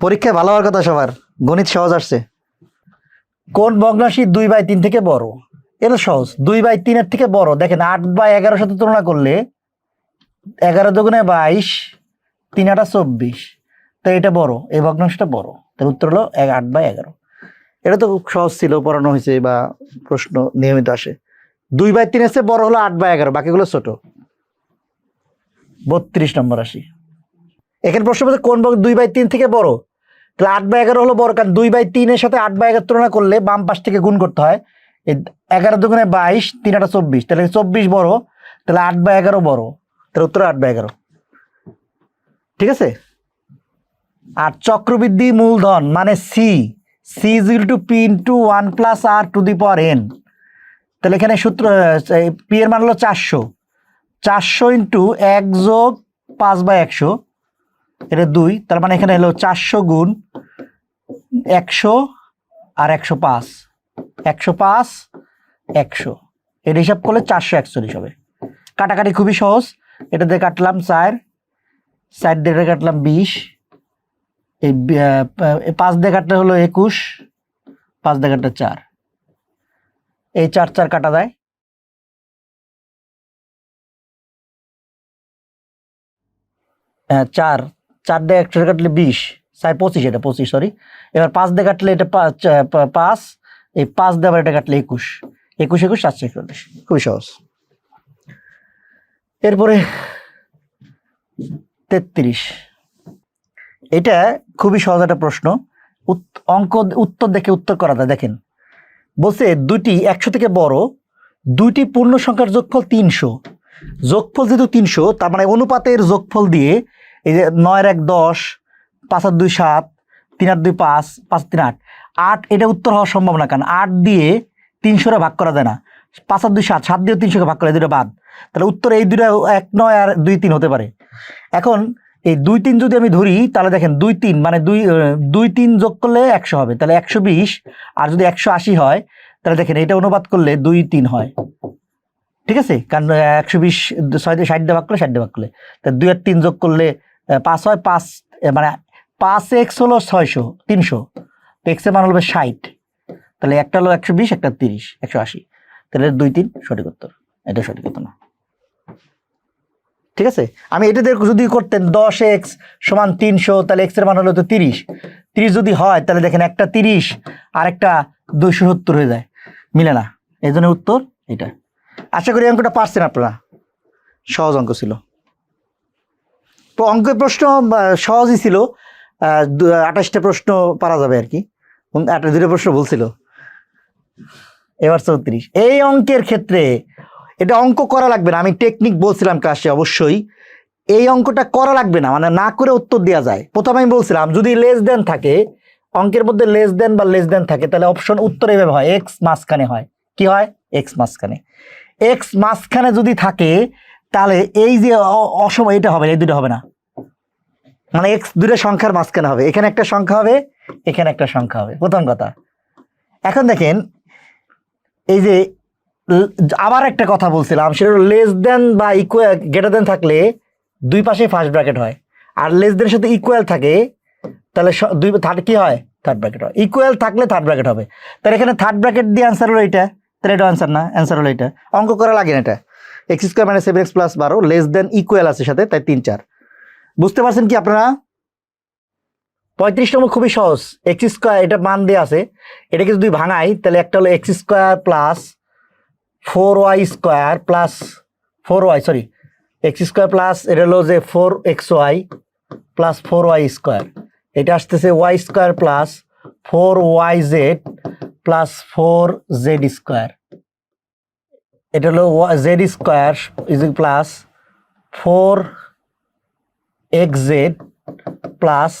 পরীক্ষায় ভালো হওয়ার কথা সবার। গণিত সহজ আসছে। কোন ভগ্নাংশী দুই বাই তিন থেকে বড়? এটা সহজ। দুই বাই তিনের থেকে বড়। দেখেন, আট বাই এগারোর সাথে তুলনা করলে এগারো দুগুণে বাইশ, তিন আটা চব্বিশ। তাই এটা বড়। এই ভগ্নাংশটা বড়। তার উত্তর হলো আট বাই এগারো। এটা তো খুব সহজ ছিল, পড়ানো হয়েছে বা প্রশ্ন নিয়মিত আসে। দুই বাই তিন চেয়ে বড় হলো আট বাই এগারো, বাকিগুলো ছোট। বত্রিশ নম্বর আসি। এখানে প্রশ্ন বলছে, কোন দুই বাই তিন থেকে বড়? তাহলে আট বাই এগারো হলো বড়, কারণ দুই বাই তিনের সাথে আট বাই এগারো তুলনা করলে বাম পাশ থেকে গুণ করতে হয়। এই এগারো দুগুণে বাইশ, তিন আটা চব্বিশ, তাহলে চব্বিশ বড়, তাহলে আট বাই এগারো বড়, তাহলে উত্তর আট বাই এগারো। ঠিক আছে? আর চক্রবৃদ্ধি মূলধন মানে C. C is equal to P into one plus R to the power N তাহলে এখানে সূত্র পি এর মান হলো চারশো। চারশো ইন্টু এক যোগ পাঁচ বাই একশো, এটা দুই। তার মানে এখানে হলো চারশো গুণ একশো আর একশো পাঁচ। একশো পাঁচ, একশো। এর হিসাব করলে চারশো একচল্লিশ হবে। কাটাকাটি খুবই সহজ। এটা দিয়ে কাটলাম চার চার দিয়ে কাটলাম বিশ। এই পাঁচ কাটলে হলো একুশ পাঁচ কাটলে চার। এই চার চার কাটা দেয়। হ্যাঁ, চার চার দিয়ে একশো কাটলে বিশ চার পঁচিশ এটা পঁচিশ সরি এবার পাঁচ দিয়ে কাটলে এটা পাঁচ এই পাঁচ দিয়ে এটা কাটলে একুশ। একুশ একুশ সাতশো একচল্লিশ। খুবই সহজ। এরপরে তেত্রিশ। এটা খুবই সহজ একটা প্রশ্ন। অঙ্ক উত্তর দেখে উত্তর করা যায়, দেখেন। বলছে দুটি একশো থেকে বড়, দুইটি পূর্ণ সংখ্যার যোগফল তিনশো। যোগফল যেহেতু তিনশো, তার মানে অনুপাতের যোগফল দিয়ে এই যে নয়ের এক দশ, পাঁচ আট দুই সাত, তিন আট দুই পাঁচ পাঁচ তিন আট। আট এটা উত্তর হওয়া সম্ভব না, কারণ আট দিয়ে তিনশোরে ভাগ করা যায় না। পাঁচ আর দুই সাত সাত দিয়ে তিনশোকে ভাগ করা এই দুটো বাদ। তাহলে উত্তর এই দুটো এক, নয় আর দুই তিন হতে পারে। এখন এই দুই তিন যদি আমি ধরি, তাহলে দেখেন দুই তিন মানে দুই দুই তিন যোগ করলে একশো হবে, তাহলে একশো বিশ, আর যদি একশো আশি হয়, তাহলে দেখেন এটা অনুবাদ করলে দুই তিন হয়। ঠিক আছে? কারণ একশো বিশ, ছয় ষাট দিয়ে ভাগ করলে ষাট দিয়ে ভাগ করলে। তা দুই আর তিন যোগ করলে পাঁচ হয় পাঁচ মানে পাঁচ এক্স হলো ছয়শো, তিনশো। তো এক্সের মান হলো ষাট। তাহলে একটা হলো একশো বিশ, একটা তিরিশ, একশো আশি। তাহলে দুই তিন সঠিক উত্তর। এটা সঠিক উত্তর না। ঠিক আছে? আমি এটা দিয়ে যদি করতেন দশ এক্স সমান তিনশো, তাহলে এক্সের মান হলো তো তিরিশ। তিরিশ যদি হয়, তাহলে দেখেন একটা তিরিশ, আর একটা দুইশো সত্তর হয়ে যায়। মিলে না। এই জন্য উত্তর এটা আশা করি অঙ্কটা পারছেন আপনারা। সহজ অঙ্ক ছিল। অঙ্কের প্রশ্ন সহজই ছিল। আঠাশটা প্রশ্ন পারা যাবে আর কি। একটা দুটো প্রশ্ন বলছিল এবার চৌত্রিশ। এই অঙ্কের ক্ষেত্রে এটা অঙ্ক করা লাগবে না। আমি টেকনিক বলছিলাম ক্লাসে অবশ্যই। এই অঙ্কটা করা লাগবে না মানে না করে উত্তর দেওয়া যায়। প্রথমে আমি বলছিলাম, যদি লেস দেন থাকে, অঙ্কের মধ্যে লেস দেন বা লেস দেন থাকে, তাহলে অপশন উত্তর এভাবে হয় এক্স মাঝখানে হয়। কি হয়? এক্স মাঝখানে। এক্স মাঝখানে যদি থাকে, তাহলে এই যে অসময় এটা হবে এই দুটো হবে না। মানে এক্স দুটো সংখ্যার মাঝখানে হবে। এখানে একটা সংখ্যা হবে, এখানে একটা সংখ্যা হবে। প্রথম কথা। এখন দেখেন, এই যে আবার একটা কথা বলছিলাম, সেটা লেস দেন বা ইকুয়াল গ্রেটার দেন থাকলে দুই পাশে ফার্স্ট ব্র্যাকেট হয়। আর লেস দেনের সাথে ইকুয়াল থাকে, তাহলে দুই থার্ড কি হয়? থার্ড ব্র্যাকেট হয়। ইকুয়াল থাকলে থার্ড ব্র্যাকেট হবে। তাহলে এখানে থার্ড ব্র্যাকেট দিয়ে অ্যান্সার হলো এটা তাহলে এটা অ্যান্সার না অ্যান্সার হলো এটা অঙ্ক করা লাগে না এটা। এক্স স্কোয়ার মানে সেভেন এক্স প্লাস বারো লেস দেন ইকুয়াল আছে সাথে, তাই তিন, চার। বুঝতে পারছেন কি আপনারা? পঁয়ত্রিশ নম্বর খুবই সহজ। এক্স স্কোয়ার এটা মান দিয়ে আছে। এটাকে যদি ভাঙাই, তাহলে একটা হলো x square plus four y square plus four y sorry x square plus এটা হলো যে four x y plus four y square এটা আসতেছে y square plus four y z plus four z square এটা হলো z square is plus four x z plus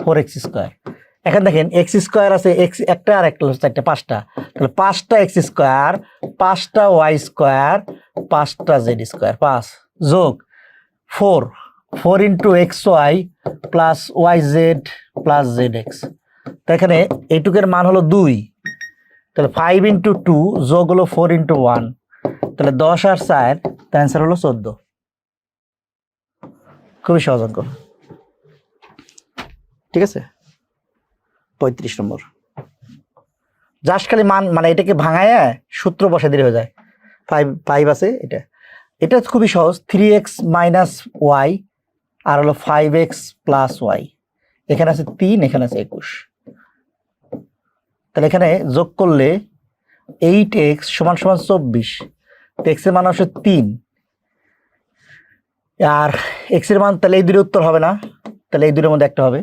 four x square এখন দেখেন x square আছে এক্স একটা আর একটা চারটে, পাঁচটা। তাহলে পাঁচটা এক্স স্কোয়ার, পাঁচটা ওয়াই স্কোয়ার, পাঁচটা জেড স্কোয়ার, পাঁচ। যোগ four four into x y plus y z plus z x তো এখানে এইটুকের মান হলো দুই। তাহলে ফাইভ ইন্টু টু যোগ হলো ফোর ইন্টু ওয়ান তাহলে দশ আর চার তার অ্যান্সার হলো চোদ্দ। খুবই সহজ অঙ্ক। ঠিক আছে? পঁয়ত্রিশ নম্বর। জাস্ট খালি মান মানে এটাকে ভাঙায় সূত্র বসে দিলে হয়ে যায়। ফাইভ ফাইভ আছে এটা। এটা খুবই সহজ। থ্রি এক্স মাইনাস ওয়াই আর হলো ফাইভ এক্স প্লাস ওয়াই এখানে আছে তিন, এখানে আছে একুশ। তাহলে এখানে যোগ করলে এইট এক্স সমান সমান চব্বিশ। এক্সের মান আসে তিন। আর এক্সের মান তাহলে এই দুটোর উত্তর হবে না। তাহলে এই দুটোর মধ্যে একটা হবে।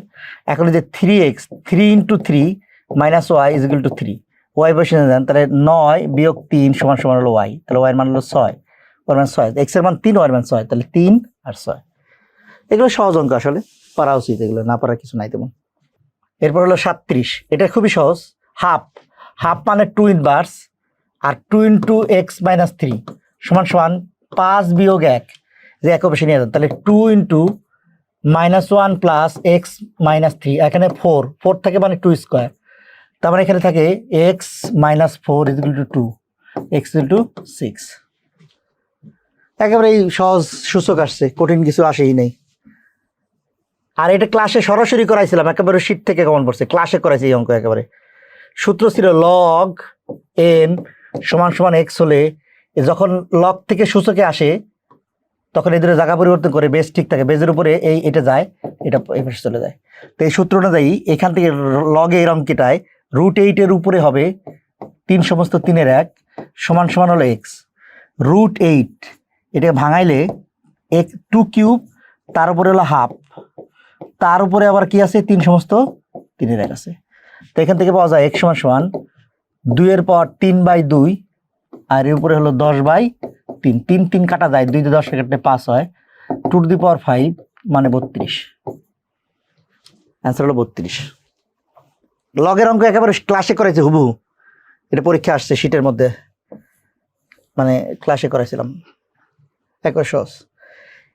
এখন যে three x three into three minus y is equal to three y বসে দেন তাহলে নয় বিয়োগ তিন সমান সমান হলো ওয়াই তাহলে ওয়াইয়ের মান হলো ছয় ওয়ার মান ছয়। এক্সের মান তিন ওয়ার মান ছয়। তাহলে তিন আর ছয়। এগুলো সহজ অঙ্ক আসলে, পারা উচিত এগুলো, না পারার কিছু নাই তেমন। এরপর হলো সাতত্রিশ। এটা খুবই সহজ। হাফ হাফ মানে টু ইনভার্স আর two into x minus three সমান সমান পাঁচ বিয়োগ এক। যে এক বেশি নিয়ে যান, তাহলে two into minus one plus x minus three এখানে ফোর ফোর থাকে মানে টু স্কোয়ার তার মানে এখানে থাকে x minus four is two two x two six একেবারে এই সহজ সূচক আসছে, কঠিন কিছু আসেই নেই। আর এটা ক্লাসে সরাসরি করাইছিলাম, একেবারে শীত থেকে কেমন পড়ছে ক্লাসে করাইছি এই অঙ্ক একেবারে। সূত্র ছিল লগ এন সমান সমান এক্স হলে, যখন লগ থেকে সূচকে আসে তখন এদের জায়গা পরিবর্তন করে বেস ঠিক থাকে। বেজের উপরে এই এটা যায়, এটা এই পাশে চলে যায়। তো এই সূত্র অনুযায়ী এখান থেকে লগে এই অঙ্কিটায় রুট এইটের উপরে হবে তিন সমস্ত তিনের এক সমান সমান হলো এক্স রুট এইট এটা ভাঙাইলে এক টু কিউব তার উপরে হলো হাফ তার উপরে আবার কি আছে? তিন সমস্ত তিনের এক আছে। তো এখান থেকে পাওয়া যায় এক সমান সমান দুইয়ের পর তিন বাই দুই, আর এর উপরে হলো দশ বাই তিন তিন তিন কাটা যায়, দুই দিয়ে দশ কাটলে পাঁচ হয়। টু দি পাওয়ার ফাইভ মানে বত্রিশ। অ্যান্সার হলো বত্রিশ। লগের অঙ্ক একেবারে ক্লাসে করাইছে হুবহু। এটা পরীক্ষা আসছে শীটের মধ্যে। মানে ক্লাসে করাইছিলাম। একবার সহজ।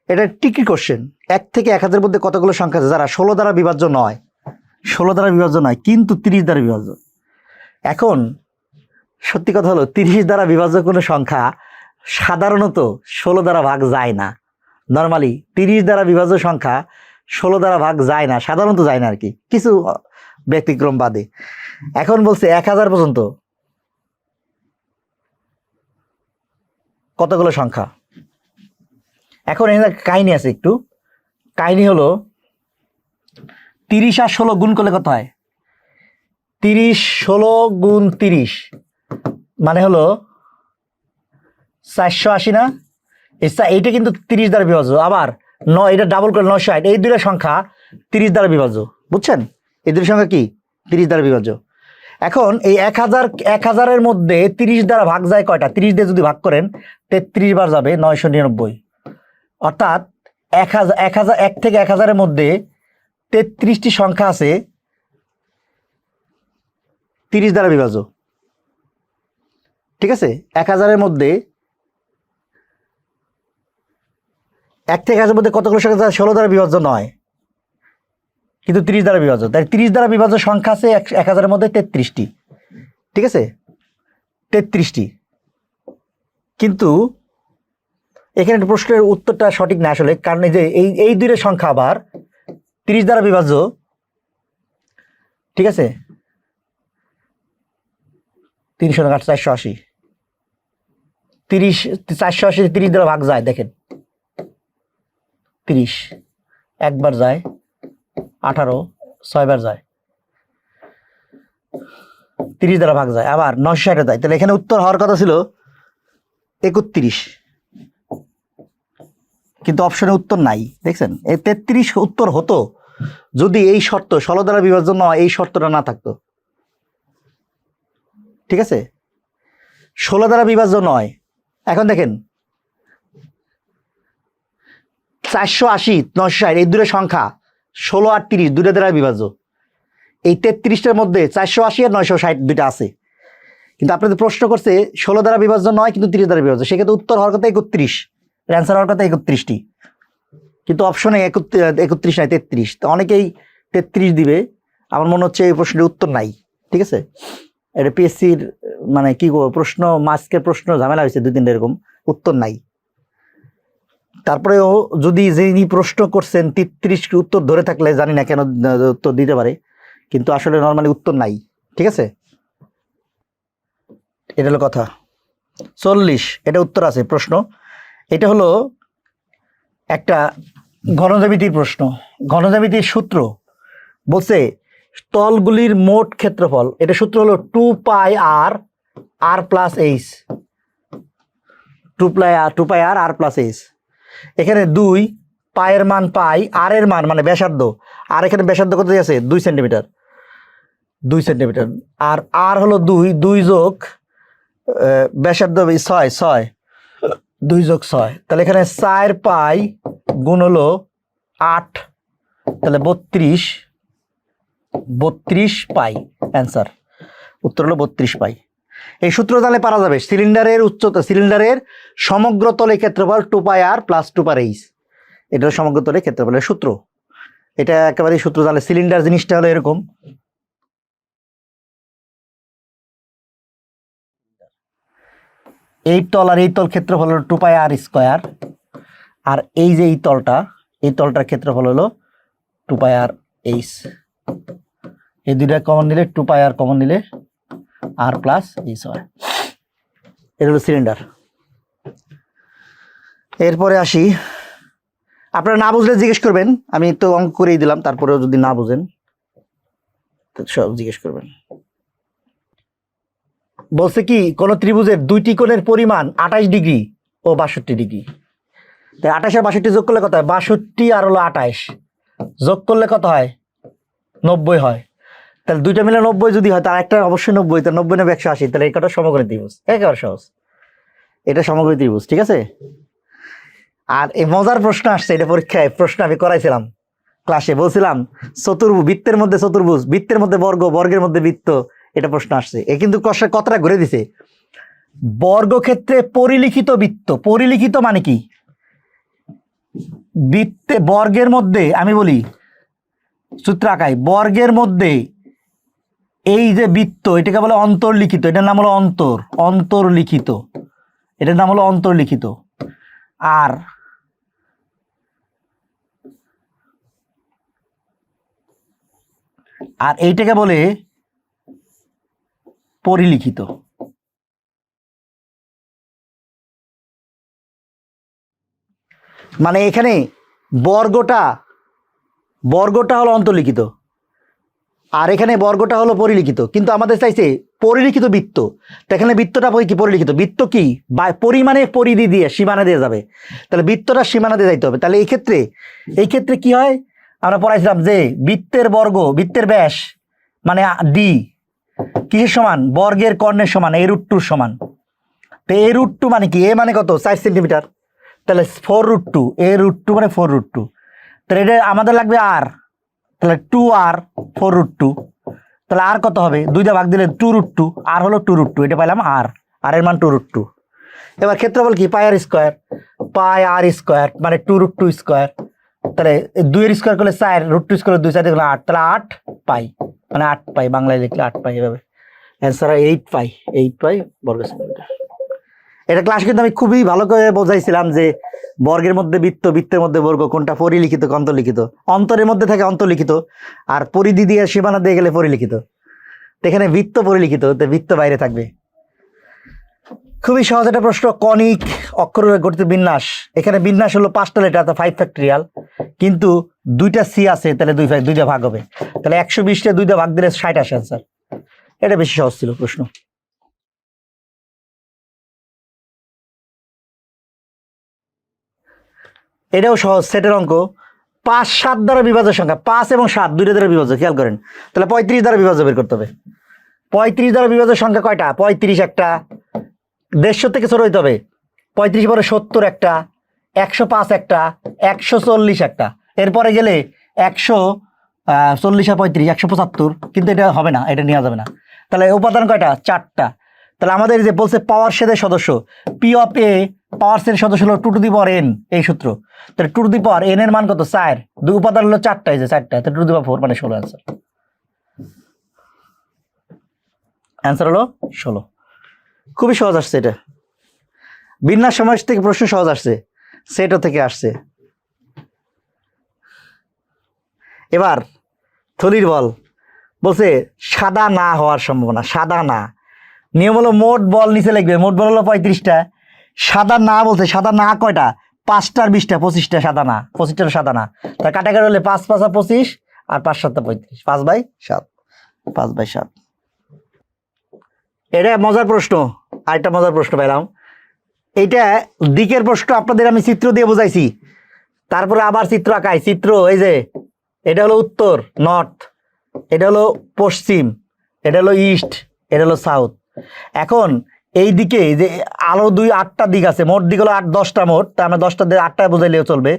এটা টিকি কোশ্চেন এক থেকে এক হাজারের মধ্যে কতগুলো সংখ্যা আছে? যারা ষোলো দ্বারা বিভাজ্য নয়। ষোলো দ্বারা বিভাজ্য নয়, কিন্তু তিরিশ দ্বারা বিভাজ্য। এখন সত্যি কথা হলো, তিরিশ দ্বারা বিভাজ্য কোনো সংখ্যা সাধারণত ষোলো দ্বারা ভাগ যায় না। নর্মালি তিরিশ দ্বারা বিভাজ্য সংখ্যা ষোলো দ্বারা ভাগ যায় না, সাধারণত যায় না আর কি। কিছু ব্যতিক্রম বাদে। এখন বলছে এক হাজার পর্যন্ত। কতগুলো সংখ্যা? এখন এখানে কাহিনী আছে একটু। কাহিনী হলো, তিরিশ আর ষোলো গুণ করলে কত হয়? তিরিশ, ষোলো গুণ তিরিশ। মানে হলো চারশো আশি না? এইটা কিন্তু তিরিশ দ্বারা বিভাজ্য। আবার ন এটা ডাবল করে নশো ষাট। এই দুইটা সংখ্যা তিরিশ দ্বারা বিভাজ্য। বুঝছেন? এই দুটো সংখ্যা কি? তিরিশ দ্বারা বিভাজ্য। এখন এই এক হাজার, এক হাজারের মধ্যে তিরিশ দ্বারা ভাগ যায় কয়টা? তিরিশ দিয়ে যদি ভাগ করেন, তেত্রিশ বার যাবে নয়শো নিরানব্বই। অর্থাৎ এক হাজার এক হাজার, এক থেকে এক হাজারের মধ্যে তেত্রিশটি সংখ্যা আছে, তিরিশ দ্বারা বিভাজ্য। ঠিক আছে? এক হাজারের মধ্যে এক থেকে হাজারের মধ্যে কতগুলো সংখ্যা ষোলো দ্বারা বিভাজ্য নয়। কিন্তু তিরিশ দ্বারা বিভাজ্য। তাই তিরিশ দ্বারা বিভাজ্য সংখ্যা আছে এক হাজারের মধ্যে তেত্রিশটি। ঠিক আছে? তেত্রিশটি। কিন্তু এখানে প্রশ্নের উত্তরটা সঠিক না আসলে, কারণ এই যে এই এই দুইটা সংখ্যা আবার তিরিশ দ্বারা বিভাজ্য। ঠিক আছে? তিনশো আট, চারশো আশি। তিরিশ চারশো আশি তিরিশ দ্বারা ভাগ যায়, দেখেন। তিরিশ। একবার যায়, আঠারো, ছয়বার যায়। তিরিশ দ্বারা ভাগ যায়, আবার নশো ষাটে যায়। তাহলে এখানে উত্তর হওয়ার কথা ছিল একত্রিশ। কিন্তু অপশনে উত্তর নাই, দেখছেন? এই তেত্রিশ উত্তর হতো যদি এই শর্ত, ষোলো দ্বারা বিভাজন নয় এই শর্তটা না থাকতো। ঠিক আছে? ষোলো দ্বারা বিভাজ্য নয়। এখন দেখেন চারশো আশি, নশো ষাট, এই দুটো সংখ্যা, ষোলো আর তিরিশ দুটো দ্বারা বিভাজ্য। এই তেত্রিশটার মধ্যে চারশো আশি আর নয়শো ষাট দুইটা আছে। কিন্তু আপনাদের প্রশ্ন করছে, ষোলো দ্বারা বিভাজ্য নয়, কিন্তু তিরিশ দ্বারা বিভাজ্য। সেক্ষেত্রে উত্তর হওয়ার কথা একত্রিশ অ্যান্সার হওয়ার কথা একত্রিশটি। কিন্তু অপশনে একত্রিশ নাই, তেত্রিশ। তো অনেকেই তেত্রিশ দিবে। আমার মনে হচ্ছে এই প্রশ্নের উত্তর নাই। ঠিক আছে? এটা পিএসসির মানে কি প্রশ্ন মাস্কের প্রশ্ন, ঝামেলা হয়েছে দুই তিনটা এরকম। উত্তর নাই। তারপরেও যদি যিনি প্রশ্ন করছেন তেত্রিশ উত্তর ধরে থাকলে জানি না কেন উত্তর দিতে পারে। কিন্তু আসলে নর্মালি উত্তর নাই, ঠিক আছে? এটা হলো কথা। চল্লিশ, এটা উত্তর আছে, প্রশ্ন। এটা হলো একটা ঘনজ্যামিতির প্রশ্ন। ঘনজ্যামিতির সূত্র বলছে তলগুলির মোট ক্ষেত্রফল, এটা সূত্র হলো two pi R R plus H. Two pi R, two pi R R plus H. এখানে দুই, পায়ের মান পাই আর এর মান মানে ব্যাসার্ধ। আর এখানে ব্যাসার্ধ কত আছে? দুই সেন্টিমিটার। দুই সেন্টিমিটার। আর আর হলো দুই দুই যোগ ব্যাসার্ধ ছয় ছয়। দুই যোগ ছয়। তাহলে এখানে চার পাই গুণ হলো আট। তাহলে বত্রিশ বত্রিশ পাই। অ্যান্সার উত্তর হলো বত্রিশ পাই। এই সূত্র তাহলে পারা যাবে, সিলিন্ডারের উচ্চতা, সিলিন্ডারের সমগ্র তলে ক্ষেত্রফল two pi R plus two pi H এটা সমগ্র তলে ক্ষেত্রফলের সূত্র। এটা একেবারে সূত্র তাহলে সিলিন্ডার জিনিসটা হলো এরকম। এই তল আর এই তল ক্ষেত্রফল হলো টু পাই আর স্কোয়ার আর এই যে এই তলটা, এই তলটার ক্ষেত্রফল হলো টু পাই আর এইচ এই দুইটা কমন নিলে টু পাই আর কমন নিলে আর প্লাস এইচ হয় এটা হলো সিলিন্ডার এরপরে আসি। আপনারা না বুঝলে জিজ্ঞেস করবেন, আমি তো অঙ্ক করেই দিলাম, তারপরেও যদি না বুঝেন সব জিজ্ঞেস করবেন। বলছে কি, কোন ত্রিভুজের দুইটি কোণের পরিমাণ আঠাশ ডিগ্রি ও বাষট্টি ডিগ্রি। তাই আঠাশ আর বাষট্টি যোগ করলে কত হয়? বাষট্টি আর হলো আঠাশ। যোগ করলে কত হয়? নব্বই হয়। তাহলে দুইটা মিলে নব্বই যদি হয় তার একটা অবশ্যই নব্বই, তাহলে নব্বই নেবে একশো আশি, তাহলে এই কটা সমগ্রী ত্রিভুজ, একেবারে সহজ। এটা সমগ্র ত্রিভুজ, ঠিক আছে? আর এই মজার প্রশ্ন আসছে, এটা পরীক্ষায় প্রশ্ন আমি করাইছিলাম ক্লাসে, বলছিলাম, চতুর্ভুজ, বৃত্তের মধ্যে চতুর্ভুজ, বৃত্তের মধ্যে বর্গ, বর্গের মধ্যে বৃত্ত, এটা প্রশ্ন আসছে। এ কিন্তু কতটা ঘুরে দিছে? বর্গক্ষেত্রে পরিলিখিত বৃত্ত, পরিলিখিত মানে কি? বৃত্তে বর্গের মধ্যে, আমি বলি সূত্র আঁকাই বর্গের মধ্যে এই যে বৃত্ত, এটাকে বলে অন্তর্লিখিত, এটার নাম হলো অন্তর, অন্তর্লিখিত। এটার নাম হলো অন্তর্লিখিত। আর আর এইটাকে বলে পরিলিখিত। মানে এখানে বর্গটা বর্গটা হলো অন্তর্লিখিত। আর এখানে বর্গটা হলো পরিলিখিত, কিন্তু আমাদের চাইছে পরিলিখিত বৃত্ত। তো এখানে বৃত্তটা কি পরিলিখিত? বৃত্ত কি? বা পরিমাণে পরিধি দিয়ে সীমানা দিয়ে যাবে। তাহলে বৃত্তটা সীমানা দিয়ে যাইতে হবে। তাহলে এই ক্ষেত্রে এই ক্ষেত্রে কি হয়? আমরা পড়াইছিলাম যে বৃত্তের বর্গ, বৃত্তের ব্যাস মানে ডি কিসের সমান? বর্গের কর্ণের সমান এ রুট টুর সমান। তো এ রুট টু মানে কি? এ মানে কত? চার সেন্টিমিটার। তাহলে ফোর রুট টু এ রুট টু মানে ফোর রুট টু তাহলে এটা আমাদের লাগবে আর তাহলে two R four root two তাহলে আর কত হবে? দুইটা ভাগ দিলে টু রুট টু আর হলো টু রুট টু এটা পাইলাম আর আর এর মান টু রুট টু এবার ক্ষেত্রফল কি? Pi R square pi R square মানে টু রুট টু স্কোয়ার তাহলে দুইয়ের স্কোয়ার করলে চার রুট টু স্কোয়ার দুই, চার আট, তাহলে আট পাই। মানে আট পাই, বাংলায় লিখলে আট পাই এভাবে। Answer eight pi eight pi বর্গ সেন্টিমিটার এটা ক্লাস কিন্তু আমি খুবই ভালো করে বোঝাইছিলাম যে বর্গের মধ্যে বৃত্ত, বৃত্তের মধ্যে বর্গ, কোনটা পরিলিখিত, অন্তর্লিখিত। অন্তরের মধ্যে থাকে অন্তর্লিখিত, আর পরিধি দিয়ে সীমানা দিয়ে গেলে পরিলিখিত। এখানে বৃত্ত পরিলিখিত বৃত্ত বাইরে থাকবে। খুবই সহজ একটা প্রশ্ন কনিক অক্ষর গঠিত বিন্যাস। এখানে বিন্যাস হলো পাঁচটা লেটার তো ফাইভ ফ্যাক্টরিয়াল কিন্তু দুইটা সি আছে, তাহলে দুই দুইটা ভাগ হবে। তাহলে একশো বিশটা দুইটা ভাগ দিলে ষাট আসে আনসার এটা বেশি সহজ ছিল প্রশ্ন। এটাও সহজ, সেটের অঙ্ক। পাঁচ, সাত দ্বারা বিভাজ্য সংখ্যা। পাঁচ এবং সাত, দুইটা দ্বারা বিভাজ্য খেয়াল করেন। তাহলে পঁয়ত্রিশ দ্বারা বিভাজ্য বের করতে হবে। পঁয়ত্রিশ দ্বারা বিভাজ্য সংখ্যা কয়টা? পঁয়ত্রিশ একটা। দেড়শো থেকে ছোট হইতে হবে। পঁয়ত্রিশ পরে সত্তর একটা, একশো পাঁচ একটা, একশো চল্লিশ একটা। এরপরে গেলে একশো চল্লিশ আর পঁয়ত্রিশ, একশো পঁচাত্তর। কিন্তু এটা হবে না, এটা নেওয়া যাবে না। তাহলে উপাদান কয়টা? চারটা। তাহলে আমাদের যে বলছে পাওয়ার সেদের সদস্য পি অফ এ পাওয়ার সের সদস্য হলো two to the power N এই সূত্র। তাহলে two to the power N এর মান কত? চার। দুই উপাদান হলো চারটা, এই যে চারটা। তাহলে two to the power four মানে ষোলো অ্যান্সার অ্যান্সার হলো ষোলো। খুবই সহজ আসছে এটা। বিন্যাস সমাজ থেকে প্রশ্ন সহজ আসছে। সেটা থেকে আসছে। এবার থলির বল। বলছে, সাদা না হওয়ার সম্ভাবনা, সাদা না। নিয়ম হলো মোট বল নিচে লিখবে। মোট বল হলো পঁয়ত্রিশটা। সাদা না বলছে সাদা না কয়টা? পাঁচটার বিশটা, পঁচিশটা সাদা না পঁচিশটার সাদা না। তার কাটাকাটি হলে পাঁচ, পাঁচা পঁচিশ, আর পাঁচ সাতটা পঁয়ত্রিশ। পাঁচ বাই সাত। পাঁচ বাই সাত। এটা মজার প্রশ্ন। আরেকটা মজার প্রশ্ন পেলাম এইটা দিকের প্রশ্ন আপনাদের আমি চিত্র দিয়ে বোঝাইছি। তারপরে আবার চিত্র আঁকাই। চিত্র, এই যে, এটা হলো উত্তর, নর্থ। এটা হলো পশ্চিম। এটা হলো ইস্ট। এটা হলো সাউথ। এখন এই দিকে যে আলো দুই আটটা দিক আছে, মোট দিক হলো আট, দশটা মোট তা আমরা দশটা দিয়ে আটটা বোঝাইলেও চলবে।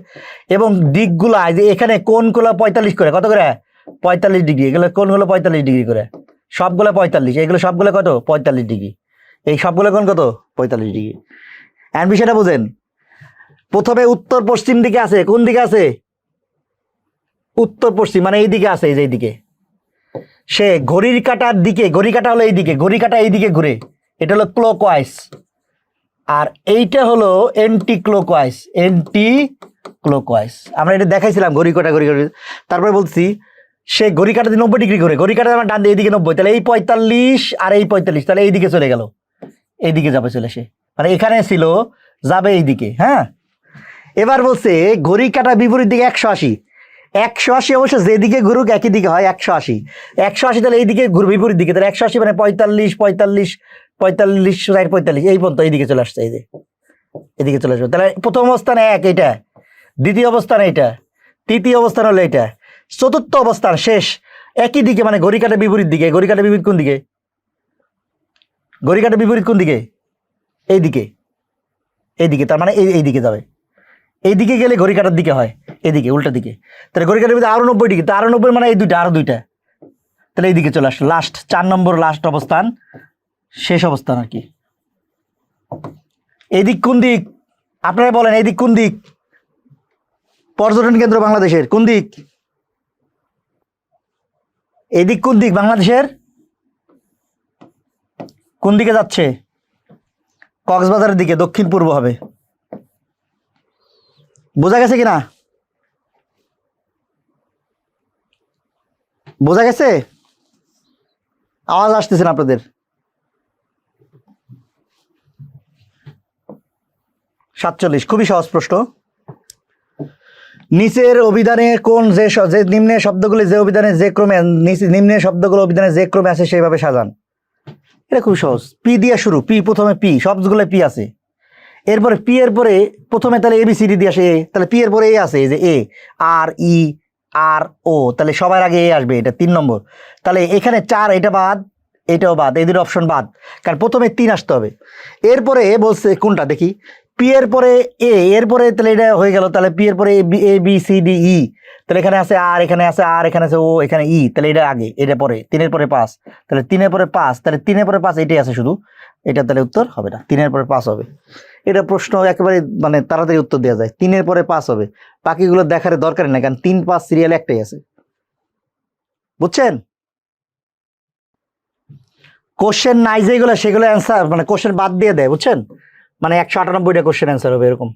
এবং দিকগুলা যে এখানে কোনগুলো পঁয়তাল্লিশ করে, কত করে? পঁয়তাল্লিশ ডিগ্রি, এগুলো কোনগুলো পঁয়তাল্লিশ ডিগ্রি করে? সবগুলো পঁয়তাল্লিশ, এগুলো সবগুলো কত? পঁয়তাল্লিশ ডিগ্রি। এই সবগুলো কোন কত? পঁয়তাল্লিশ ডিগ্রি। এখন বিষয়টা বুঝেন, প্রথমে উত্তর পশ্চিম দিকে আছে, কোন দিকে আছে? উত্তর পশ্চিম মানে এই দিকে আছে, এই যে এইদিকে সে ঘড়ির কাটার দিকে ঘড়ি কাটা হলো এইদিকে ঘড়ি কাটা এইদিকে ঘুরে। এটা হলো ক্লোকওয়াইজ আর এইটা হলো এন্টি ক্লোকওয়াইজ এন্টি ক্লোকওয়াইজ আমরা এটা দেখাইছিলাম ঘড়ি কাটা ঘড়ি কাটা। তারপরে বলছি, সে ঘড়ি কাটাতে নব্বই ডিগ্রি ঘুরে ঘড়ি কাটাতে আমার ডান দিকে এইদিকে নব্বই। তাহলে এই পঁয়তাল্লিশ আর এই পঁয়তাল্লিশ, তাহলে এইদিকে চলে গেল। এইদিকে যাবে, চলে সে মানে এখানে ছিল, যাবে এইদিকে হ্যাঁ? এবার বলছে ঘড়ি কাটা বিপরীত দিকে একশো আশি। একশো আশি অবশ্য যেদিকে ঘুরুক একই দিকে হয়, একশো আশি। একশো আশি তাহলে এইদিকে ঘুরবে বিপরীত দিকে, তাহলে একশো আশি মানে পঁয়তাল্লিশ পঁয়তাল্লিশ পঁয়তাল্লিশ ষাট পঁয়তাল্লিশ। এই পর্যন্ত, এইদিকে চলে আসছে, এই যে। এদিকে চলে আসবে। তাহলে প্রথম অবস্থানে এক এটা দ্বিতীয় অবস্থান এইটা। তৃতীয় অবস্থান হলো এটা চতুর্থ অবস্থান শেষ। একই দিকে মানে ঘড়ি কাটা বিপরীত দিকে। ঘড়ি কাটা বিপরীত কোন দিকে? ঘড়ি কাটা বিপরীত কোন দিকে? এইদিকে। এইদিকে, তার মানে এই এইদিকে যাবে। এইদিকে গেলে ঘড়ি কাটার দিকে হয়। এদিকে, উল্টা দিকে। তাহলে ঘড়ি কাটার ভিতরে আরও নব্বই ডিগ্রি, তো আরও নব্বই মানে এই দুইটা, আরও দুইটা। তাহলে এইদিকে চলে আসলো। লাস্ট চার নম্বর লাস্ট অবস্থান, শেষ অবস্থান আর কি। এদিক কোন দিক? আপনারা বলেন, এদিক কোন দিক? পর্যটন কেন্দ্র বাংলাদেশের, কোন দিক? এদিক কোন দিক বাংলাদেশের? কোন দিকে যাচ্ছে? কক্সবাজারের দিকে, দক্ষিণ পূর্ব হবে। বোঝা গেছে কিনা? বোঝা গেছে? আওয়াজ আসতেছেন আপনাদের? সাতচল্লিশ, খুবই সহজ প্রশ্ন। নিচের অভিধানে কোন যে যে নিম্নে শব্দগুলি যে অভিধানে যে ক্রমে নিম্নে শব্দগুলো অভিধানে যে ক্রমে আছে সেইভাবে সাজান। এটা খুব সহজ। পি দিয়ে শুরু। পি, প্রথমে পি। সবগুলো পি আছে। এরপরে পি এর পরে প্রথমে তাহলে এবিসিডি দিয়ে আসে এ তাহলে পি এর পরে এ আছে যে এ আর ই আর ও তাহলে সবার আগে এ আসবে, এটা তিন নম্বর। তাহলে এখানে চার, এটা বাদ, এটাও বাদ, এই দুটো অপশন বাদ, কারণ প্রথমে তিন আসতে হবে। এরপরে বলছে কোনটা, দেখি। পি এর পরে এ এর পরে তাহলে এটা হয়ে গেল, তাহলে পি এর পরে A B C D E তাহলে এখানে আছে আর এখানে আছে আর এখানে আছে ও এখানে ই তাহলে এটা আগে, এটা পরে, তিনের পরে পাঁচ। তাহলে তিনের পরে পাঁচ, তাহলে তিনের পরে পাঁচ, এটাই আছে শুধু। এটা তাহলে উত্তর হবে না, তিনের পরে পাঁচ হবে। এটা প্রশ্ন একেবারে মানে তাড়াতাড়ি উত্তর দেওয়া যায়। তিনের পরে পাঁচ হবে। বাকিগুলো দেখার দরকার নেই, কারণ তিন, পাঁচ সিরিয়াল একটাই আছে। বুঝছেন? কোশ্চেন নাই, যেগুলো, সেগুলো অ্যান্সার মানে কোশ্চেন বাদ দিয়ে দেয়, বুঝছেন? মানে একশো আটানব্বইটা কোশ্চেন অ্যান্সার হবে এরকম।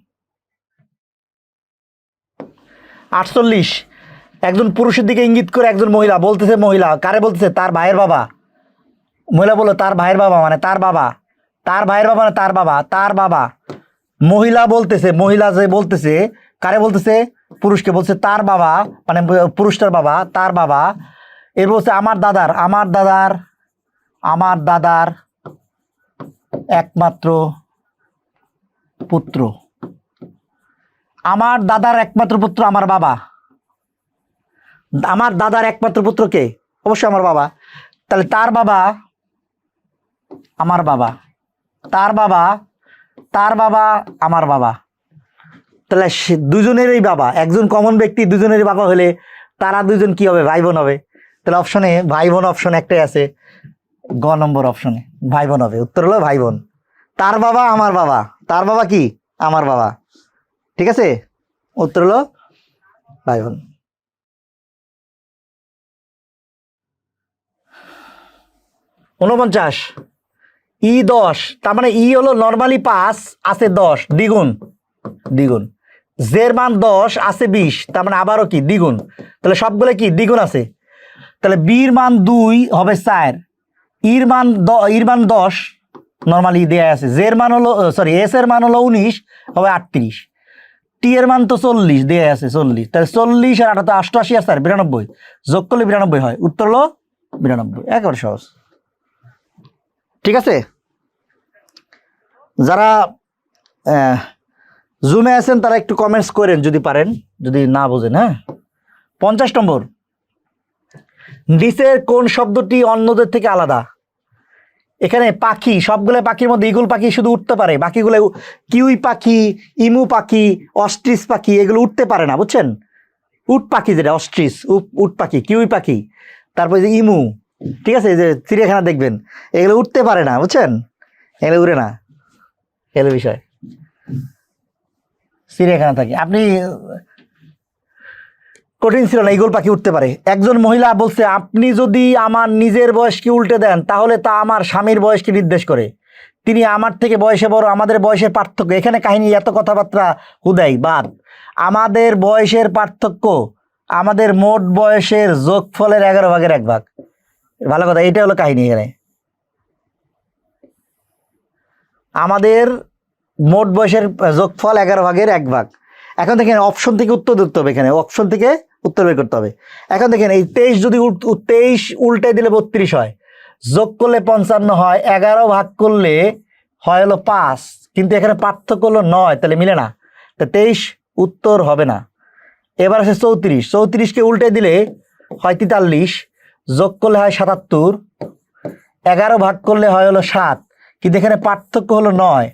আটচল্লিশ। একজন পুরুষের দিকে ইঙ্গিত করে একজন মহিলা, বলতেছে মহিলা, কারে বলতেছে? তার ভাইয়ের বাবা। মহিলা বলল, তার ভাইয়ের বাবা মানে তার বাবা। তার ভাইয়ের বাবা না, তার বাবা তার বাবা। মহিলা বলতেছে, মহিলা যে বলতেছে, কারে বলতেছে? পুরুষকে বলছে, তার বাবা মানে পুরুষটার বাবা, তার বাবা। এর বলছে, আমার দাদার আমার দাদার আমার দাদার একমাত্র পুত্র। আমার দাদার একমাত্র পুত্র আমার বাবা। আমার দাদার একমাত্র পুত্র কে? অবশ্যই আমার বাবা। তাহলে তার বাবা, আমার বাবা। তার বাবা তার বাবা, আমার বাবা। তাহলে দুজনেরই বাবা, একজন কমন ব্যক্তি, দুজনেরই বাবা হলে তারা দুজন কি হবে? ভাই বোন হবে। তাহলে অপশনে ভাই বোন অপশন একটাই আছে। গ নম্বর অপশনে ভাই বোন হবে। উত্তর হলো ভাই বোন তার বাবা, আমার বাবা। তার বাবা কি? আমার বাবা। ঠিক আছে? উত্তর হলো ভাই বোন উনপঞ্চাশ ই দশ, তার মানে ই হলো নর্মালি পাঁচ, আছে দশ, দ্বিগুণ। দ্বিগুণ। জের মান দশ, আছে বিশ, তার মানে আবারও কি? দ্বিগুণ। তাহলে সবগুলো কি? দ্বিগুণ আছে। তাহলে বির মান দুই হবে চার। ইর মান ইর মান দশ নর্মালি দেয়া আছে। জের মান হলো সরি এস এর মান হলো উনিশ, হবে আটত্রিশ। টি এর মান তো চল্লিশ, দেয়া আছে চল্লিশ। তাহলে চল্লিশ আর আঠাত্তর অষ্টআশি আর স্যার বিরানব্বই। যোগ করলে বিরানব্বই হয়। উত্তর হলো বিরানব্বই। একেবারে সহজ। ঠিক আছে? যারা জুমে আছেন, তারা একটু কমেন্টস করেন যদি পারেন, যদি না বোঝেন হ্যাঁ? পঞ্চাশ নম্বর। নিচের কোন শব্দটি অন্যদের থেকে আলাদা? এখানে পাখি, সবগুলো পাখির মধ্যে ইগুল পাখি শুধু উঠতে পারে, বাকিগুলো কিউই পাখি, ইমু পাখি অস্ট্রিস পাখি, এগুলো উঠতে পারে না, বুঝছেন? উট পাখি যেটা অস্ট্রিস উট পাখি, কিউই পাখি। তারপরে যে ইমু, ঠিক আছে? যে চিড়িয়াখানা দেখবেন, এগুলো উঠতে পারে না, বুঝছেন? এগুলো উড়ে না। এগুলো বিষয়। চিড়িয়াখানা থাকে। আপনি, কঠিন ছিল না ইগল পাখি উঠতে পারে। একজন মহিলা বলছে, আপনি যদি আমার নিজের বয়সকে উল্টে দেন, তাহলে তা আমার স্বামীর বয়সকে নির্দেশ করে। তিনি আমার থেকে বয়সে বড়, আমাদের বয়সের পার্থক্য। এখানে কাহিনী, এত কথাবার্তা হুদাই, বাদ। আমাদের বয়সের পার্থক্য, আমাদের মোট বয়সের যোগফলের এগারো ভাগের এক ভাগ। ভালো কথা এটা হলো কাহিনী এখানে। আমাদের মোট বয়সের যোগফল এগারো ভাগের এক ভাগ। এখন দেখেন অপশন থেকে উত্তর দিতে হবে এখানে অপশন থেকে উত্তর বের করতে হবে। এখন দেখেন এই তেইশ যদি তেইশ উল্টে দিলে বত্রিশ হয়। যোগ করলে পঞ্চান্ন হয়, এগারো ভাগ করলে হয় হলো পাঁচ, কিন্তু এখানে পার্থক্য হলো নয়, তাহলে মিলে না। তা তেইশ উত্তর হবে না। এবার আছে চৌত্রিশ, চৌত্রিশকে উল্টে দিলে হয় তেতাল্লিশ, যোগ করলে হয় সাতাত্তর, এগারো ভাগ করলে হয় হলো সাত। কিন্তু এখানে পার্থক্য হলো নয়।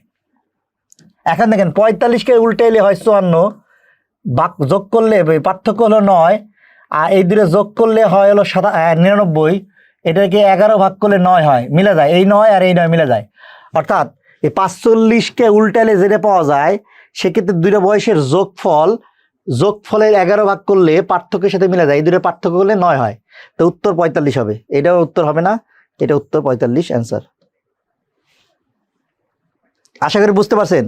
এখন দেখেন, পঁয়তাল্লিশকে উল্টে এলে হয় চুয়ান্ন, বাক যোগ করলে পার্থক্য হলো নয়, আর এই দুটো যোগ করলে হয় হলো সাতা নিরানব্বই, এটাকে এগারো ভাগ করলে নয় হয়, মিলে যায়। এই নয় আর এই নয় মিলে যায়। অর্থাৎ এই পাঁচচল্লিশকে উল্টালে যেটা পাওয়া যায়, সেক্ষেত্রে দুইটা বয়সের যোগফল, যোগফলের এগারো ভাগ করলে পার্থক্যের সাথে মিলে যায়। এই দুটো পার্থক্য করলে নয় হয়। তো উত্তর পঁয়তাল্লিশ হবে। এটাও উত্তর হবে না। এটা উত্তর পঁয়তাল্লিশ অ্যান্সার আশা করি বুঝতে পারছেন।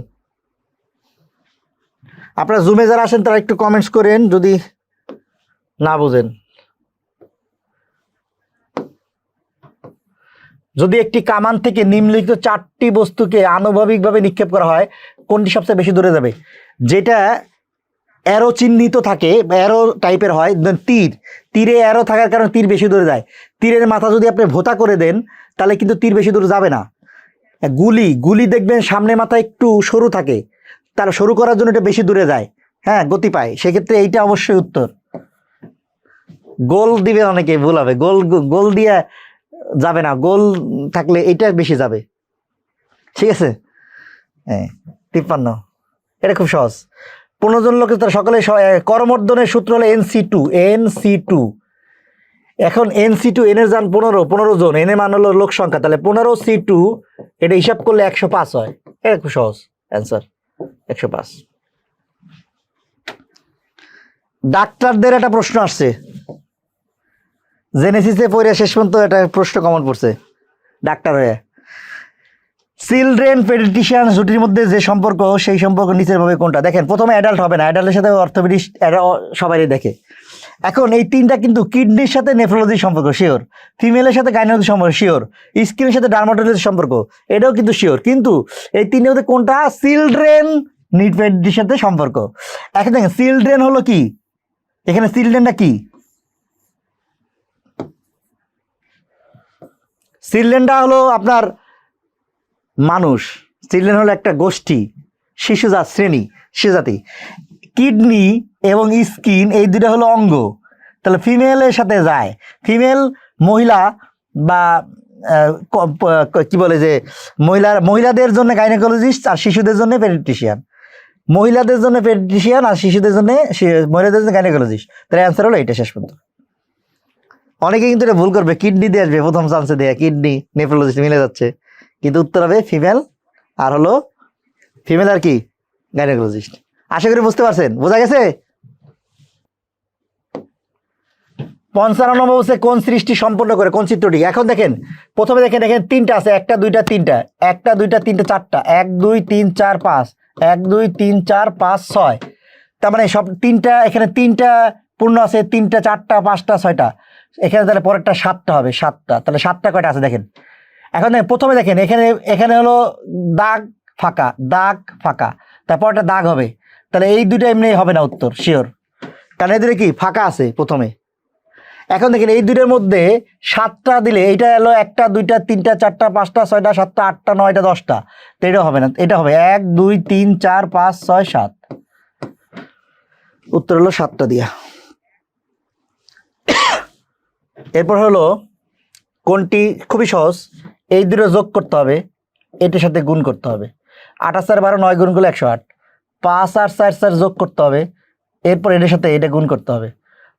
আপনারা জুমে যারা আসেন তারা একটু কমেন্টস করেন, যদি না বোঝেন। যদি একটি কামান থেকে নিম্নলিখিত চারটি বস্তুকে আনুভবিকভাবে নিক্ষেপ করা হয়, কোনটি সবচেয়ে বেশি দূরে যাবে? যেটা অ্যারো চিহ্নিত থাকে অ্যারো টাইপের হয় দেন তীর। তীরে অ্যারো থাকার কারণে তীর বেশি দূরে যায়। তীরের মাথা যদি আপনি ভোতা করে দেন, তাহলে কিন্তু তীর বেশি দূরে যাবে না। গুলি গুলি দেখবেন সামনে মাথা একটু সরু থাকে। তার সরু করার জন্য এটা বেশি দূরে যায়। হ্যাঁ গতি পায়। সেক্ষেত্রে এইটা অবশ্যই উত্তর। গোল দিবে অনেকে, ভুল হবে। গোল গোল দিয়ে যাবে না। গোল থাকলে এটা বেশি যাবে। ঠিক আছে? হ্যাঁ তিপ্পান্ন। এটা খুব সহজ। পনেরো জন লোকের তারা সকলে করমর্দনের সূত্র হলো N C two, N C two. এখন এন সি টু, এনের যান পনেরো পনেরো জন। এনের মান হলো লোক সংখ্যা। তাহলে পনেরো সি টু এটা হিসাব করলে একশো পাঁচ হয়। এটা খুব সহজ অ্যান্সার একশো পাঁচ। ডাক্তারদের একটা প্রশ্ন আসছে। জেনেসিসে পড়ে শেষ পর্যন্ত একটা প্রশ্ন কমন পড়ছে ডাক্তার হয়ে। চিলড্রেন পেডিটিশিয়ান জুটির মধ্যে যে সম্পর্ক, সেই সম্পর্ক নিচের ভাবে কোনটা? দেখেন, প্রথমে অ্যাডাল্ট হবে না অ্যাডাল্টের সাথে অর্থোপেডিস্ট সবাই দেখে। এখন এই তিনটা কিন্তু কিডনির সাথে নেফ্রোলজির সম্পর্ক শিওর ফিমেলের সাথে গাইনোলজির সম্পর্ক শিওর স্কিনের সাথে ডার্মাটোলজির সম্পর্ক, এটাও কিন্তু শিওর কিন্তু এই তিনের মধ্যে কোনটা? চিলড্রেন নিডপেডির সাথে সম্পর্ক। এখন দেখেন চিলড্রেন হলো কি? এখানে চিলড্রেনটা কি? চিলড্রেনটা হলো আপনার মানুষ। চিলড্রেন হলো একটা গোষ্ঠী, শিশুজাত শ্রেণি, শিশুজাতি। কিডনি এবং স্কিন, এই দুটো হলো অঙ্গ। তাহলে ফিমেলের সাথে যায়। ফিমেল, মহিলা বা কি বলে যে, মহিলার, মহিলাদের জন্য গাইনোকোলজিস্ট আর শিশুদের জন্য পেডিট্রিশিয়ান মহিলাদের জন্য পেডিট্রিশিয়ান আর শিশুদের জন্য মহিলাদের জন্য গাইনোকোলজিস্ট তাহলে অ্যান্সার হলো এটা শেষ পর্যন্ত। অনেকে কিন্তু এটা ভুল করবে। কিডনি দিয়ে আসবে। প্রথম চান্সে দেয়া। কিডনি নেফ্রোলজিস্ট মিলে যাচ্ছে। কিন্তু উত্তর হবে ফিমেল আর হলো, ফিমেল আর কি? গাইনোকোলজিস্ট আশা করি বুঝতে পারছেন। বোঝা গেছে? পঞ্চান্ন নম্বর বলছে কোন সৃষ্টি সম্পন্ন করে কোন চিত্রটি? এখন দেখেন প্রথমে দেখেন এখানে তিনটা আছে একটা দুইটা তিনটা। একটা দুইটা তিনটা চারটা। এক দুই তিন চার পাঁচ। এক দুই তিন চার পাঁচ ছয়। তার মানে সব তিনটা এখানে তিনটা পূর্ণ আছে তিনটা চারটা পাঁচটা ছয়টা। এখানে তাহলে পরেরটা সাতটা হবে সাতটা। তাহলে সাতটা কয়টা আছে দেখেন? এখন দেখেন, প্রথমে দেখেন এখানে এখানে হলো দাগ ফাঁকা দাগ ফাঁকা। তারপরটা দাগ হবে। তাহলে এই দুটো এমনি হবে না উত্তর শিওর কারণ এদের কি? ফাঁকা আছে প্রথমে। এখন দেখেন এই দুটোর মধ্যে সাতটা দিলে এইটা হলো একটা, দুইটা, তিনটা, চারটা, পাঁচটা, ছয়টা, সাতটা, আটটা, নয়টা, দশটা। তো এটা হবে না, এটা হবে এক, দুই, তিন, চার, পাঁচ, ছয়, সাত। উত্তর হলো সাতটা দিয়া। এরপর হলো কোনটি? খুবই সহজ। এই দুটো যোগ করতে হবে, এটার সাথে গুণ করতে হবে। আঠাশ চার বারো নয় গুণ করলে একশো আট। পাঁচ আর চার চার যোগ করতে হবে। এরপর এটার সাথে এটা গুণ করতে হবে।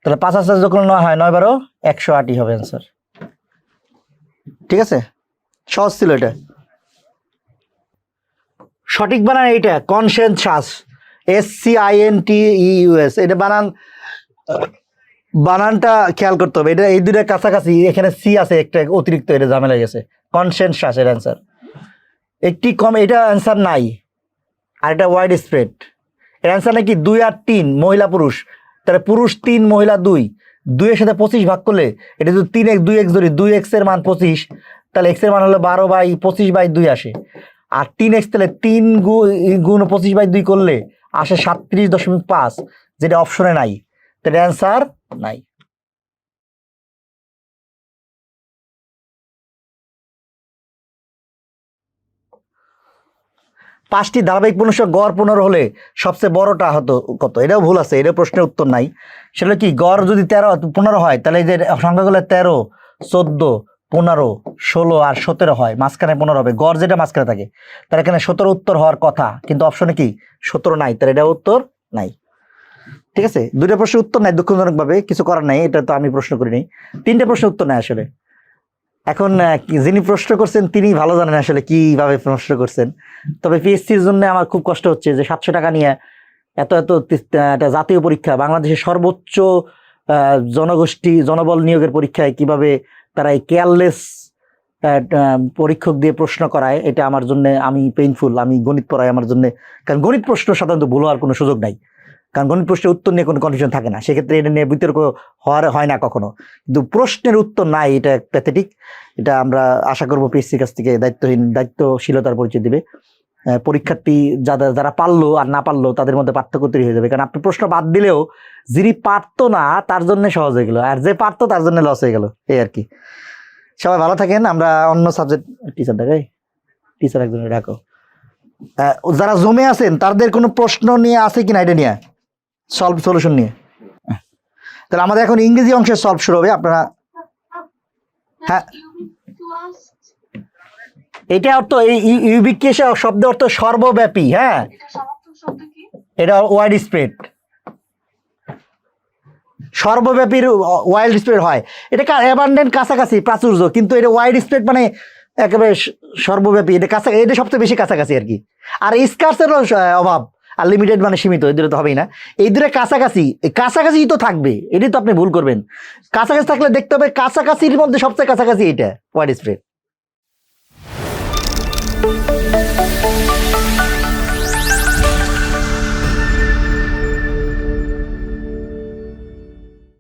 তাহলে পাঁচ আর চার যোগ করলে নয় হয় নয় বারো, একশো আটই হবে অ্যান্সার ঠিক আছে? সহজ ছিল এটা। সঠিক বানান এইটা consensus S C I N T U S এটা বানান, বানানটা খেয়াল করতে হবে। এটা এই দুটোর কাছাকাছি, এখানে সি আছে, একটা অতিরিক্ত, এটা ঝামেলা গেছে। কনসেনসাস এর অ্যান্সার একটি কম, এটা অ্যান্সার নাই। আর এটা ওয়াইড স্প্রেড এর অ্যান্সার নাকি দুই আর তিন, মহিলা পুরুষ। তাহলে পুরুষ তিন, মহিলা দুই। দুইয়ের সাথে পঁচিশ ভাগ করলে এটা যদি তিন এক্স, দুই এক্স ধরি, দুই এক্সের মান পঁচিশ, তাহলে এক্সের মান হলো বারো বাই পঁচিশ বাই দুই আসে। আর তিন এক্স তাহলে তিন গুণ পঁচিশ বাই দুই করলে আসে সাতত্রিশ দশমিক পাঁচ, যেটা অপশনে নাই। তাহলে অ্যান্সার নাই। পাঁচটি ধারাবাহিক পুনঃ গড় পনেরো হলে সবচেয়ে বড়টা হতো কত? এটাও ভুল আছে এটা প্রশ্নের উত্তর নাই। সেটা কি, গড় যদি তেরো, পনেরো হয়, তাহলে এই যে সংখ্যাগুলো তেরো, চোদ্দ, পনেরো, ষোলো আর সতেরো হয়, মাঝখানে পনেরো হবে। গড় যেটা মাঝখানে থাকে তার এখানে সতেরো উত্তর হওয়ার কথা, কিন্তু অপশনে কি, সতেরো নাই, তাহলে এটা উত্তর নাই। ঠিক আছে? দুইটা প্রশ্নের উত্তর নাই, দুঃখজনকভাবে, কিছু করার নাই, এটা তো আমি প্রশ্ন করিনি। তিনটে প্রশ্নের উত্তর নাই আসলে। এখন যিনি প্রশ্ন করছেন তিনি ভালো জানেন আসলে কীভাবে প্রশ্ন করছেন। তবে পিএসসির জন্য আমার খুব কষ্ট হচ্ছে যে সাতশো টাকা নিয়ে এত এত একটা জাতীয় পরীক্ষা, বাংলাদেশের সর্বোচ্চ জনগোষ্ঠী, জনবল নিয়োগের পরীক্ষায় কীভাবে তারা এই কেয়ারলেস পরীক্ষক দিয়ে প্রশ্ন করায়, এটা আমার জন্য আমি পেইনফুল আমি গণিত পড়াই আমার জন্য, কারণ গণিত প্রশ্ন সাধারণত ভুল হওয়ার কোনো সুযোগ নাই। কারণ গণিত প্রশ্নের উত্তর নিয়ে কোনো কনফিউশন থাকে না। সেক্ষেত্রে এটা নিয়ে বিতর্ক হওয়ার হয় না কখনো। কিন্তু প্রশ্নের উত্তর নাই, এটা প্যাথেটিক এটা আমরা আশা করব পিএসসির কাছ থেকে দায়িত্বহীন, দায়িত্বশীলতার পরিচয় দেবে। পরীক্ষার্থী যারা যারা পারল আর না পারল, তাদের মধ্যে পার্থক্য তৈরি হয়ে যাবে। কারণ আপনি প্রশ্ন বাদ দিলেও যিনি পারতো না, তার জন্য সহজ হয়ে গেলো। আর যে পারতো, তার জন্য লস হয়ে গেল। এই আর কি। সবাই ভালো থাকেন। আমরা অন্য সাবজেক্ট টিচার দেখাই। টিচার একজন ডাকো। যারা জমে আছেন, তাদের কোনো প্রশ্ন নিয়ে আছে কিনা এটা নিয়ে? সলভ সলিউশন নিয়ে। তাহলে আমাদের এখন ইংরেজি অংশের সলভ শুরু হবে আপনারা হ্যাঁ। এটা অর্থ এই ইউবিকেশন শব্দ অর্থ সর্বব্যাপী হ্যাঁ। এটা ওয়াইড স্প্রেড সর্বব্যাপীর ওয়াইল্ড স্প্রেড হয়। এটা অ্যাবান্ডেন্ট কাছাকাছি প্রাচুর্য কিন্তু এটা ওয়াইড স্প্রেড মানে একেবারে সর্বব্যাপী। এটা কাছা এটা সবচেয়ে বেশি কাছাকাছি আর কি। আর স্কার্সেরও অভাব। আর লিমিটেড মানে সীমিত এই তো হবেই না। এই দূরে কাছাকাছি কাছাকাছি তো থাকবে, এটাই তো আপনি ভুল করবেন। কাছাকাছি থাকলে দেখতে হবে কাছাকাছির মধ্যে সবচেয়ে কাছাকাছি এটা ওয়াইড স্প্রেড